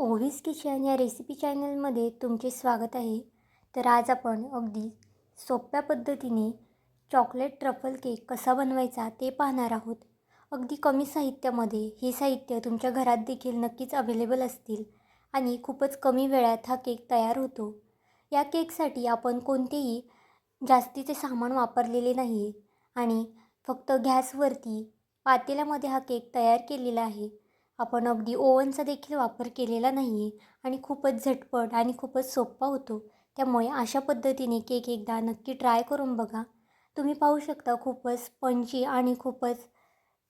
ओव्हीज kitchen या recipe चॅनलमध्ये तुमचे स्वागत आहे. तर आज आपण अगदी सोप्या पद्धतीने चॉकलेट ट्रफल केक कसा बनवायचा ते पाहणार आहोत. अगदी कमी साहित्यामध्ये हे साहित्य तुमच्या घरात देखील नक्कीच अवेलेबल असतील आणि खूपच कमी वेळात हा केक तयार होतो. या केकसाठी आपण कोणतेही जास्तीचे सामान वापरलेले नाही आहे आणि फक्त गॅसवरती पातेल्यामध्ये हा केक तयार केलेला आहे. आपण अगदी ओव्हनचा देखील वापर केलेला नाही आहे आणि खूपच झटपट आणि खूपच सोपा होतो. त्यामुळे अशा पद्धतीने केक एकदा नक्की ट्राय करून बघा. तुम्ही पाहू शकता खूपच स्पंजी आणि खूपच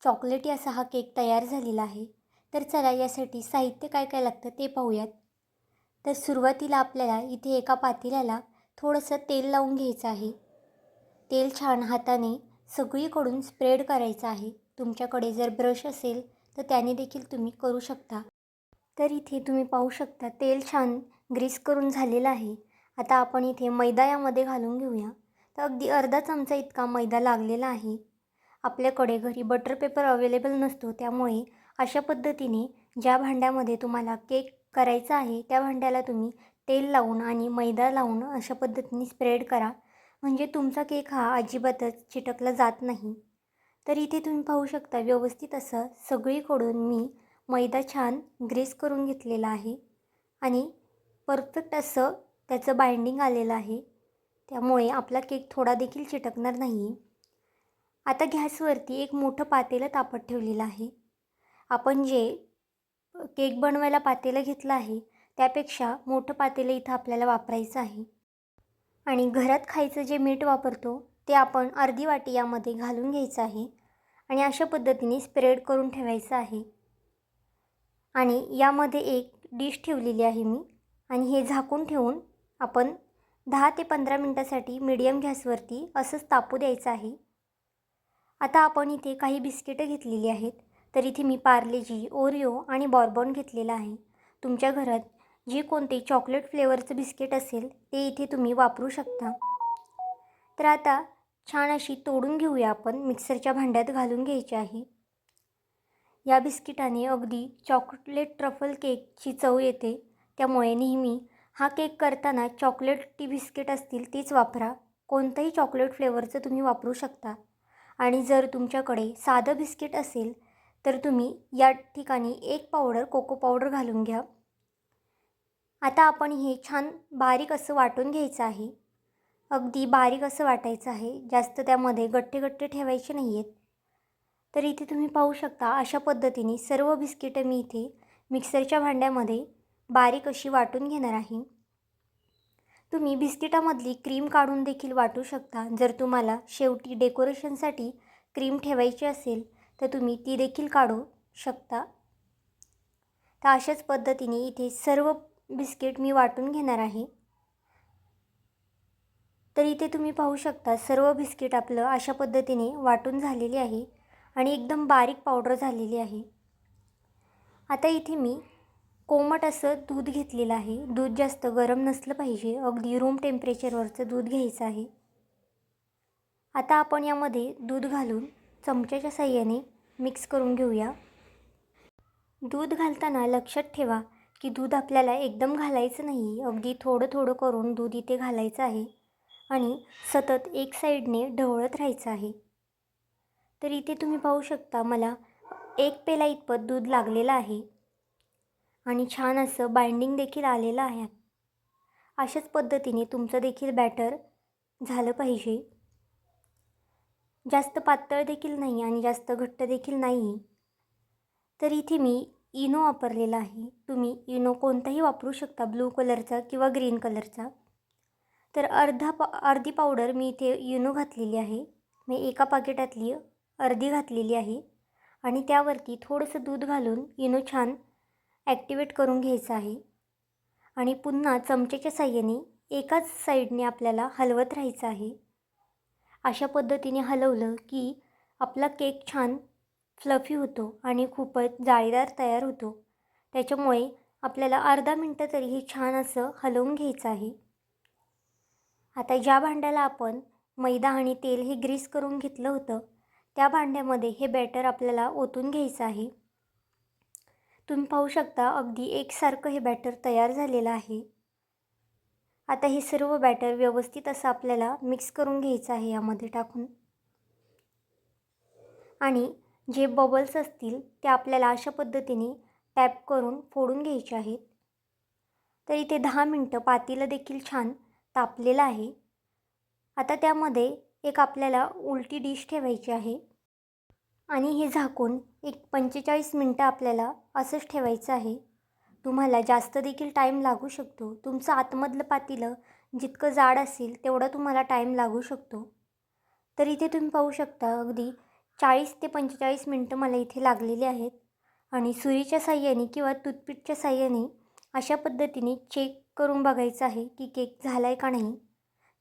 चॉकलेटी असा हा केक तयार झालेला आहे. तर चला यासाठी साहित्य काय काय लागतं ते पाहूयात. तर सुरुवातीला आपल्याला इथे एका पातेल्याला थोडंसं तेल लावून घ्यायचं आहे. तेल छान हाताने सगळीकडून स्प्रेड करायचं आहे. तुमच्याकडे जर ब्रश असेल तर त्याने देखील तुम्ही करू शकता. तर इथे तुम्ही पाहू शकता तेल छान ग्रीस करून झालेलं आहे. आता आपण इथे मैदा यामध्ये घालून घेऊया. तर अगदी अर्धा चमचा इतका मैदा लागलेला आहे. आपल्याकडे घरी बटर पेपर अवेलेबल नसतो त्यामुळे अशा पद्धतीने ज्या भांड्यामध्ये तुम्हाला केक करायचा आहे त्या भांड्याला तुम्ही तेल लावून आणि मैदा लावून अशा पद्धतीने स्प्रेड करा. म्हणजे तुमचा केक हा अजिबातच चिटकला जात नाही. तर इथे तुम्ही पाहू शकता व्यवस्थित असं सगळीकडून मी मैदा छान ग्रेस करून घेतलेला आहे. आणि परफेक्ट असं त्याचं बाइंडिंग आलेलं आहे. त्यामुळे आपला केक थोडा देखील चिटकणार नाही. आता गॅसवरती एक मोठं पातेलं तापत ठेवलेलं आहे. आपण जे केक बनवायला पातेलं घेतलं आहे त्यापेक्षा मोठं पातेलं इथं आपल्याला वापरायचं आहे. आणि घरात खायचं जे मीठ वापरतो ते आपण अर्धी वाटी यामध्ये घालून घ्यायचं आहे आणि अशा पद्धतीने स्प्रेड करून ठेवायचं आहे. आणि यामध्ये एक डिश ठेवलेली आहे मी आणि हे झाकून ठेवून आपण दहा ते पंधरा मिनटासाठी मीडियम गॅसवरती असंच तापू द्यायचं आहे. आता आपण इथे काही बिस्किटं घेतलेली आहेत तर इथे मी पार्लेजी ओरिओ आणि बॉर्बॉन घेतलेलं आहे. तुमच्या घरात जे कोणते चॉकलेट फ्लेवरचं बिस्किट असेल ते इथे तुम्ही वापरू शकता. तर आता छान अशी तोडून घेऊया आपण. मिक्सरच्या भांड्यात घालून घ्यायची आहे. या बिस्किटाने अगदी चॉकलेट ट्रफल केकची चव येते. त्यामुळे नेहमी हा केक करताना चॉकलेट टी बिस्किट असतील तीच वापरा. कोणतंही चॉकलेट फ्लेवरचं तुम्ही वापरू शकता. आणि जर तुमच्याकडे साधं बिस्किट असेल तर तुम्ही या ठिकाणी एक पावडर कोको पावडर घालून घ्या. आता आपण हे छान बारीक असं वाटून घ्यायचं आहे. अगदी बारीक असं वाटायचं आहे. जास्त त्यामध्ये गट्टे गट्टे ठेवायचे नाही आहेत तर इथे तुम्ही पाहू शकता अशा पद्धतीने सर्व बिस्किटं मी इथे मिक्सरच्या भांड्यामध्ये बारीक अशी वाटून घेणार आहे. तुम्ही बिस्किटामधली क्रीम काढून देखील वाटू शकता. जर तुम्हाला शेवटी डेकोरेशनसाठी क्रीम ठेवायची असेल तर तुम्ही ती देखील काढू शकता. तर अशाच पद्धतीने इथे सर्व बिस्किट मी वाटून घेणार आहे. तर इथे तुम्ही पाहू शकता सर्व बिस्किट आपलं अशा पद्धतीने वाटून झालेली आहे आणि एकदम बारीक पावडर झालेली आहे. आता इथे मी कोमट असं दूध घेतलेलं आहे. दूध जास्त गरम नसलं पाहिजे. अगदी रूम टेम्परेचरवरचं दूध घ्यायचं आहे. आता आपण यामध्ये दूध घालून चमच्याच्या साह्याने मिक्स करून घेऊया. दूध घालताना लक्षात ठेवा की दूध आपल्याला एकदम घालायचं नाही अगदी थोडं थोडं करून दूध इथे घालायचं आहे. आणि सतत एक साईडने ढवळत राहायचं आहे. तर इथे तुम्ही पाहू शकता मला एक पेला इतपत दूध लागलेलं आहे आणि छान असं बाइंडिंग देखील आलेलं आहे. अशाच पद्धतीने तुमचं देखील बॅटर झालं पाहिजे. जास्त पातळ देखील नाही आणि जास्त घट्ट देखील नाही. तर इथे मी इनो वापरलेला आहे. तुम्ही इनो कोणताही वापरू शकता ब्लू कलरचा किंवा ग्रीन कलरचा. तर अर्धा पा अर्धी पावडर मी इथे युनो घातलेली आहे. मी एका पाकिटातली अर्धी घातलेली आहे. आणि त्यावरती थोडंसं दूध घालून इनो छान ॲक्टिवेट करून घ्यायचं आहे. आणि पुन्हा चमच्याच्या साह्याने एकाच साईडने आपल्याला हलवत राहायचं आहे. अशा पद्धतीने हलवलं की आपला केक छान फ्लफी होतो आणि खूपच जाळीदार तयार होतो. त्याच्यामुळे आपल्याला अर्धा मिनटं तरी हे छान असं हलवून घ्यायचं आहे. आता ज्या भांड्याला आपण मैदा आणि तेल हे ग्रीस करून घेतलं होतं त्या भांड्यामध्ये हे बॅटर आपल्याला ओतून घ्यायचं आहे. तुम्ही पाहू शकता अगदी एकसारखं हे बॅटर तयार झालेलं आहे. आता हे सर्व बॅटर व्यवस्थित असं आपल्याला मिक्स करून घ्यायचं आहे यामध्ये टाकून. आणि जे बबल्स असतील ते आपल्याला अशा पद्धतीने टॅप करून फोडून घ्यायचे आहेत. तर इथे दहा मिनटं पातीला देखील छान तापलेलं आहे. आता त्यामध्ये एक आपल्याला उलटी डिश ठेवायची आहे. आणि हे झाकून एक पंचेचाळीस मिनटं आपल्याला असंच ठेवायचं आहे. तुम्हाला जास्त देखील टाईम लागू शकतो. तुमचं आतमधलं पातीलं जितकं जाड असेल तेवढा तुम्हाला टाईम लागू शकतो. तर इथे तुम्ही पाहू शकता अगदी चाळीस ते पंचेचाळीस मिनटं मला इथे लागलेली आहेत. आणि सुरीच्या साह्याने किंवा टूथपिकच्या साह्याने अशा पद्धतीने चेक करून बघायचं आहे की केक झाला आहे का नाही.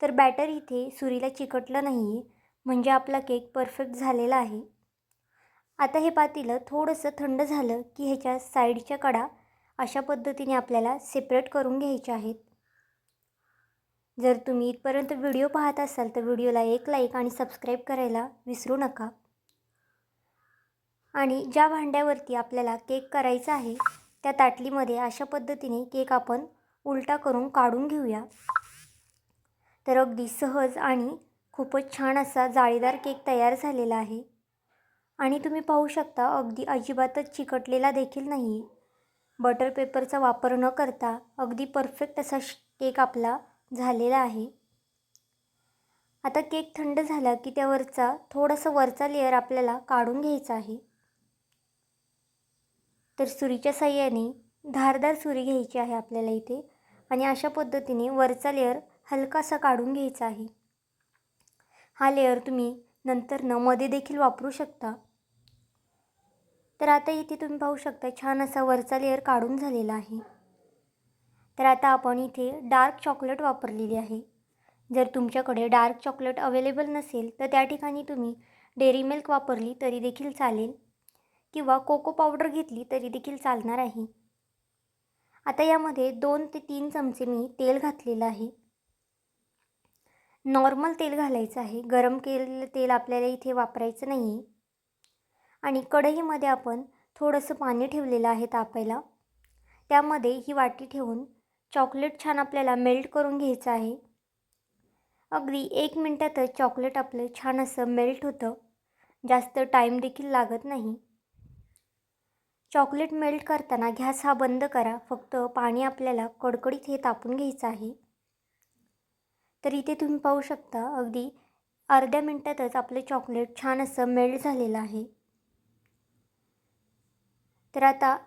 तर बॅटर इथे सुरीला चिकटलं नाही आहे म्हणजे आपला केक परफेक्ट झालेला आहे. आता हे पातेलं थोडंसं थंड झालं की ह्याच्या साईडच्या कडा अशा पद्धतीने आपल्याला सेपरेट करून घ्यायच्या आहेत. जर तुम्ही इथपर्यंत व्हिडिओ पाहत असाल तर व्हिडिओला एक लाईक आणि सबस्क्राईब करायला विसरू नका. आणि ज्या भांड्यावरती आपल्याला केक करायचा आहे त्या ताटलीमध्ये अशा पद्धतीने केक आपण उलटा करून काढून घेऊया. तर अगदी सहज आणि खूपच छान असा जाळीदार केक तयार झालेला आहे. आणि तुम्ही पाहू शकता अगदी अजिबातच चिकटलेला देखील नाही बटर पेपरचा वापर न करता अगदी परफेक्ट असा केक आपला झालेला आहे. आता केक थंड झाला की त्यावरचा थोडासा वरचा लेअर आपल्याला काढून घ्यायचा आहे. तर सुरीच्या साह्याने धारदार सुरी घ्यायची आहे आपल्याला इथे. आणि अशा पद्धतीने वरचा लेअर हलकासा काढून घ्यायचा आहे. हा लेअर तुम्ही नंतर न मध्ये देखील वापरू शकता. तर आता इथे तुम्ही पाहू शकता छान असा वरचा लेअर काढून झालेला आहे. तर आता आपण इथे डार्क चॉकलेट वापरलेली आहे. जर तुमच्याकडे डार्क चॉकलेट अवेलेबल नसेल तर त्या ठिकाणी तुम्ही डेअरी मिल्क वापरली तरी देखील चालेल. किंवा कोको पावडर घेतली तरी देखील चालणार आहे. आता यामध्ये दोन ते तीन चमचे मी तेल घातलेलं आहे. नॉर्मल तेल घालायचं आहे. गरम केलेलं तेल आपल्याला इथे वापरायचं नाही आहे आणि कढईमध्ये आपण थोडंसं पाणी ठेवलेलं आहे तापायला. त्यामध्ये ही वाटी ठेवून चॉकलेट छान आपल्याला मेल्ट करून घ्यायचं आहे. अगदी एक मिनटातच चॉकलेट आपलं छान असं मेल्ट होतं. जास्त टाईम देखील लागत नाही. चॉकलेट मेल्ट करताना गॅस हा बंद करा. फक्त पाणी आपल्याला कडकडीत हे तापून घ्यायचं आहे. तर इथे तुम्ही पाहू शकता अगदी अर्ध्या मिनटातच आपलं चॉकलेट छान असं मेल्ट झालेलं आहे. तर आता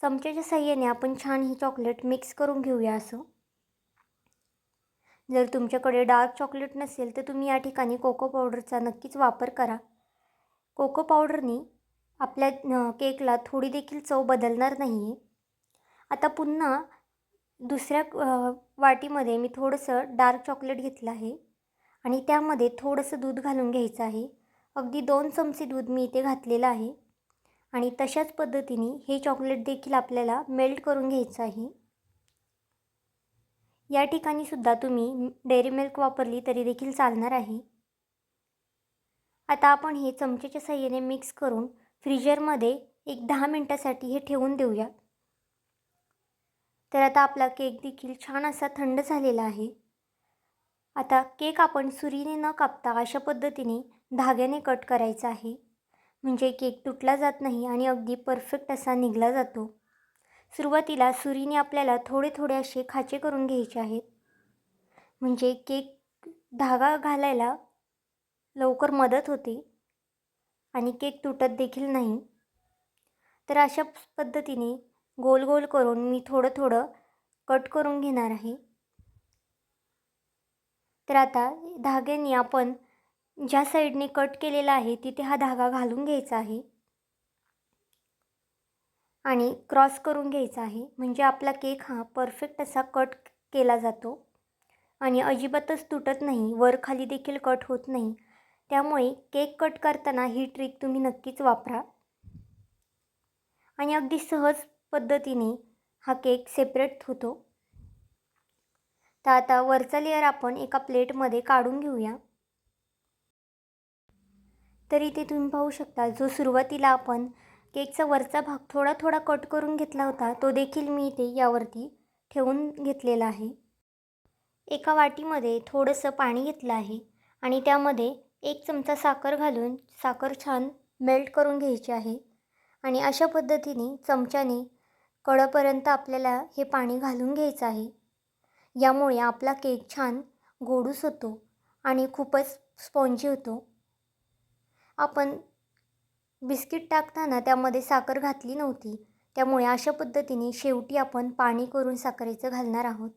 चमच्याच्या साह्याने आपण छान ही चॉकलेट मिक्स करून घेऊया असं. जर तुमच्याकडे डार्क चॉकलेट नसेल तर तुम्ही या ठिकाणी कोको पावडरचा नक्कीच वापर करा. कोको पावडरनी आपल्या केकला थोडी देखील चव बदलणार नाही आहे आता पुन्हा दुसऱ्या वाटीमध्ये मी थोडंसं डार्क चॉकलेट घेतलं आहे आणि त्यामध्ये थोडंसं दूध घालून घ्यायचं आहे. अगदी दोन चमचे दूध मी इथे घातलेलं आहे आणि तशाच पद्धतीने हे चॉकलेट देखील आपल्याला मेल्ट करून घ्यायचं आहे. या ठिकाणी सुद्धा तुम्ही डेअरी मिल्क वापरली तरी देखील चालणार आहे. आता आपण हे चमच्याच्या साह्याने मिक्स करून फ्रीजरमध्ये एक दहा मिनटासाठी हे ठेवून देऊया. तर आता आपला केक देखील छान असा थंड झालेला आहे. आता केक आपण सुरीने न कापता अशा पद्धतीने धाग्याने कट करायचा आहे. म्हणजे केक तुटला जात नाही आणि अगदी परफेक्ट असा निघला जातो. सुरुवातीला सुरीने आपल्याला थोडे थोडे असे खाचे करून घ्यायचे आहेत. म्हणजे केक धागा घालायला लवकर मदत होते. आणि केक तुटत देखील नाही. तर अशा पद्धतीने गोल गोल करून मी थोडं थोडं कट करून घेणार आहे. तर आता धाग्याने आपण ज्या साईडने कट केलेला आहे तिथे हा धागा घालून घ्यायचा आहे. आणि क्रॉस करून घ्यायचा आहे. म्हणजे आपला केक हा परफेक्ट असा कट केला जातो. आणि अजिबातच तुटत नाही. वर खाली देखील कट होत नाही. त्यामुळे केक कट करताना ही ट्रिक तुम्ही नक्कीच वापरा. आणि अगदी सहज पद्धतीने हा केक सेपरेट होतो. तर आता वरचा लेअर आपण एका प्लेटमध्ये काढून घेऊया. तर इथे तुम्ही पाहू शकता जो सुरुवातीला आपण केकचा वरचा भाग थोडा थोडा कट करून घेतला होता तो देखील मी इथे यावरती ठेवून घेतलेला आहे. एका वाटीमध्ये थोडंसं पाणी घेतलं आहे आणि त्यामध्ये एक चमचा साखर घालून साखर छान मेल्ट करून घ्यायची आहे. आणि अशा पद्धतीने चमच्याने कळपर्यंत आपल्याला हे पाणी घालून घ्यायचं आहे. यामुळे आपला केक छान गोडूस होतो आणि खूपच स्पॉन्जी होतो. आपण बिस्किट टाकताना त्यामध्ये साखर घातली नव्हती त्यामुळे अशा पद्धतीने शेवटी आपण पाणी करून साखरेचं घालणार आहोत.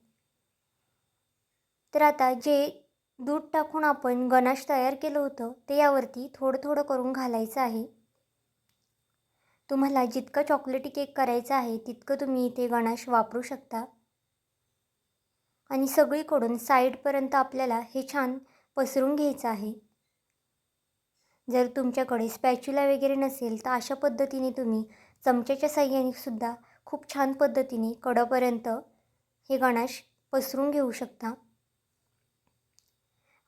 तर आता जे दूध टाकून आपण गणाश तयार केलं होतं ते यावरती थोडं थोडं करून घालायचं आहे. तुम्हाला जितकं चॉकलेटी केक करायचा आहे तितकं तुम्ही इथे गणाश वापरू शकता. आणि सगळीकडून साईडपर्यंत आपल्याला हे छान पसरून घ्यायचं आहे. जर तुमच्याकडे स्पॅच्युला वगैरे नसेल तर अशा पद्धतीने तुम्ही चमच्याच्या साह्याने सुद्धा खूप छान पद्धतीने कडापर्यंत हे गणाश पसरून घेऊ शकता.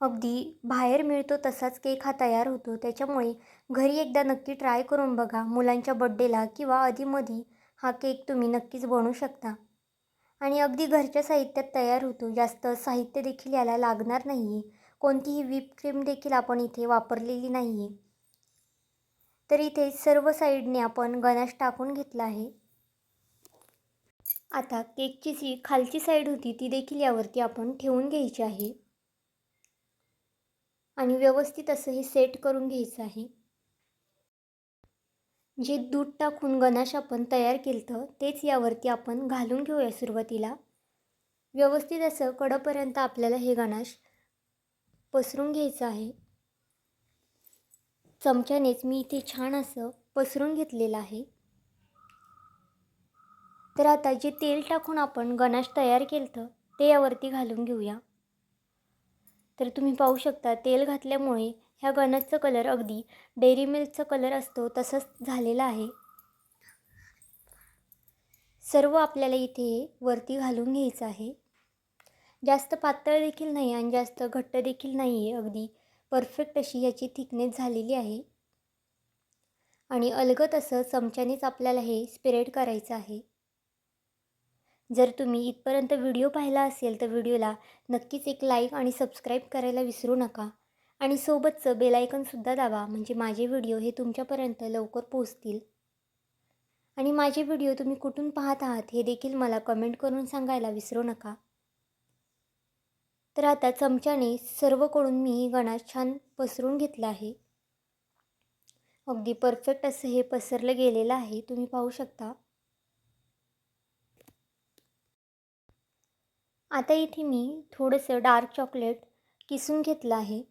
अगदी बाहेर मिळतो तसाच केक हा तयार होतो. त्याच्यामुळे घरी एकदा नक्की ट्राय करून बघा मुलांच्या बड्डेला किंवा अधीमधी हा केक तुम्ही नक्कीच बनवू शकता. आणि अगदी घरच्या साहित्यात तयार होतो. जास्त साहित्य देखील याला लागणार नाही आहे कोणतीही व्हीप क्रीम देखील आपण इथे वापरलेली नाही आहे तर इथे सर्व साईडने आपण गणाश टाकून घेतला आहे. आता केकची जी खालची साईड होती ती देखील यावरती आपण ठेवून घ्यायची आहे. आणि व्यवस्थित असं हे सेट करून घ्यायचं आहे. जे दूध टाकून गणाश आपण तयार केलं तेच यावरती आपण घालून घेऊया सुरुवातीला. व्यवस्थित असं कडपर्यंत आपल्याला हे गणाश पसरून घ्यायचं आहे. चमच्यानेच मी इथे छान असं पसरून घेतलेलं आहे. तर आता जे तेल टाकून आपण गणाश तयार केलं ते यावरती घालून घेऊया. तर तुम्ही पाहू शकता तेल घातल्यामुळे ह्या गणाचा कलर अगदी डेअरी मिल्कचा कलर असतो तसंच झालेला आहे. सर्व आपल्याला इथे वरती घालून घ्यायचं आहे. जास्त पातळ देखील नाही आणि जास्त घट्ट देखील नाही आहे अगदी परफेक्ट अशी याची थिकनेस झालेली आहे. आणि अलगत असं चमच्यानेच आपल्याला हे स्प्रेड करायचं आहे. जर तुम्ही इथपर्यंत व्हिडिओ पाहिला असेल तर व्हिडिओला नक्कीच एक लाईक आणि सबस्क्राईब करायला विसरू नका. आणि सोबतचं बेलायकनसुद्धा दाबा म्हणजे माझे व्हिडिओ हे तुमच्यापर्यंत लवकर पोहोचतील. आणि माझे व्हिडिओ तुम्ही कुठून पाहत आहात हे देखील मला कमेंट करून सांगायला विसरू नका. तर आता चमच्याने सर्वकडून मी गणा छान पसरून घेतला आहे. अगदी परफेक्ट असं हे पसरलं गेलेलं आहे तुम्ही पाहू शकता. आता इथे मी थोडंसं डार्क चॉकलेट किसून घेतलं आहे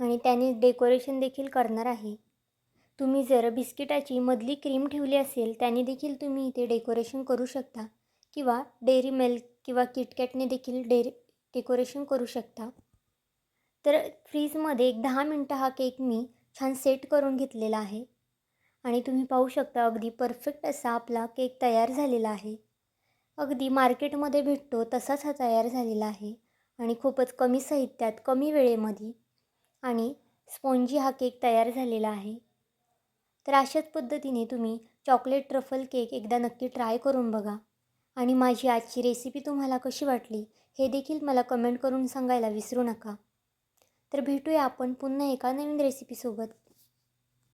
आणि त्याने डेकोरेशन देखील करणार आहे. तुम्ही जर बिस्किटाची मधली क्रीम ठेवली असेल त्याने देखील तुम्ही इथे डेकोरेशन करू शकता किंवा डेअरी मिल्क किंवा किटकॅटने देखील डेअरी डेकोरेशन करू शकता. तर फ्रीजमध्ये एक दहा मिनटं हा केक मी छान सेट करून घेतलेला आहे आणि तुम्ही पाहू शकता अगदी परफेक्ट असा आपला केक तयार झालेला आहे. अगदी मार्केटमध्ये भेटतो तसाच हा तयार झालेला आहे आणि खूपच कमी साहित्यात कमी वेळेमध्ये आणि स्पॉन्जी हा केक तयार झालेला आहे. तर अशाच पद्धतीने तुम्ही चॉकलेट ट्रफल केक एकदा नक्की ट्राय करून बघा आणि माझी आजची रेसिपी तुम्हाला कशी वाटली हे देखील मला कमेंट करून सांगायला विसरू नका. तर भेटूया आपण पुन्हा एका नवीन रेसिपीसोबत.